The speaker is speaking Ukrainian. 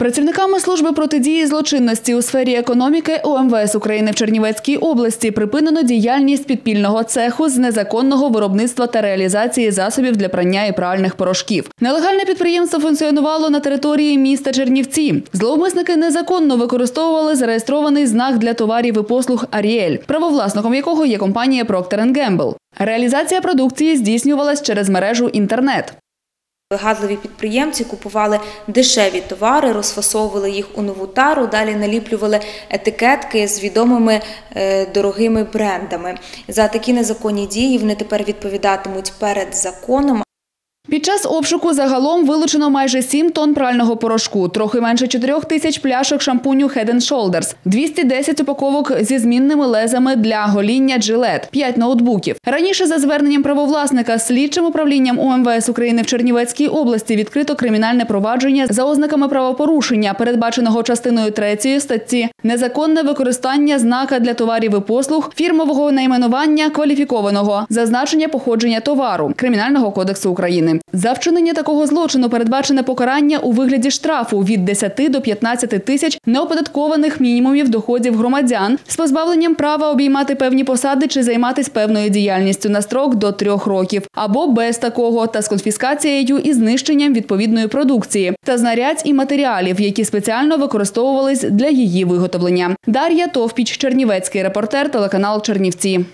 Працівниками служби протидії злочинності у сфері економіки УМВС України в Чернівецькій області припинено діяльність підпільного цеху з незаконного виробництва та реалізації засобів для прання і пральних порошків. Нелегальне підприємство функціонувало на території міста Чернівці. Зловмисники незаконно використовували зареєстрований знак для товарів і послуг Аріель, правовласником якого є компанія Procter Gamble. Реалізація продукції здійснювалась через мережу інтернет. Вигадливі підприємці купували дешеві товари, розфасовували їх у нову тару, далі наліплювали етикетки з відомими е, дорогими брендами. За такі незаконні дії вони тепер відповідатимуть перед законом. Під час обшуку загалом вилучено майже 7 тонн прального порошку, трохи менше 4 тисяч пляшок шампуню Head Shoulders, 210 упаковок зі змінними лезами для гоління Gillette, 5 ноутбуків. Раніше за зверненням правовласника слідчим управлінням УМВС України в Чернівецькій області відкрито кримінальне провадження за ознаками правопорушення, передбаченого частиною 3 статті незаконне використання знака для товарів і послуг, фірмового найменування кваліфікованого, зазначення походження товару Кримінального кодексу України. За вчинення такого злочину передбачене покарання у вигляді штрафу від 10 до 15 тисяч неоподаткованих мінімумів доходів громадян з позбавленням права обіймати певні посади чи займатися певною діяльністю на строк до трьох років, або без такого, та з конфіскацією і знищенням відповідної продукції та знарядь і матеріалів, які спеціально використовувались для її виготовлення. Дар'я Товпіч, Чернівецький репортер, телеканал Чернівці.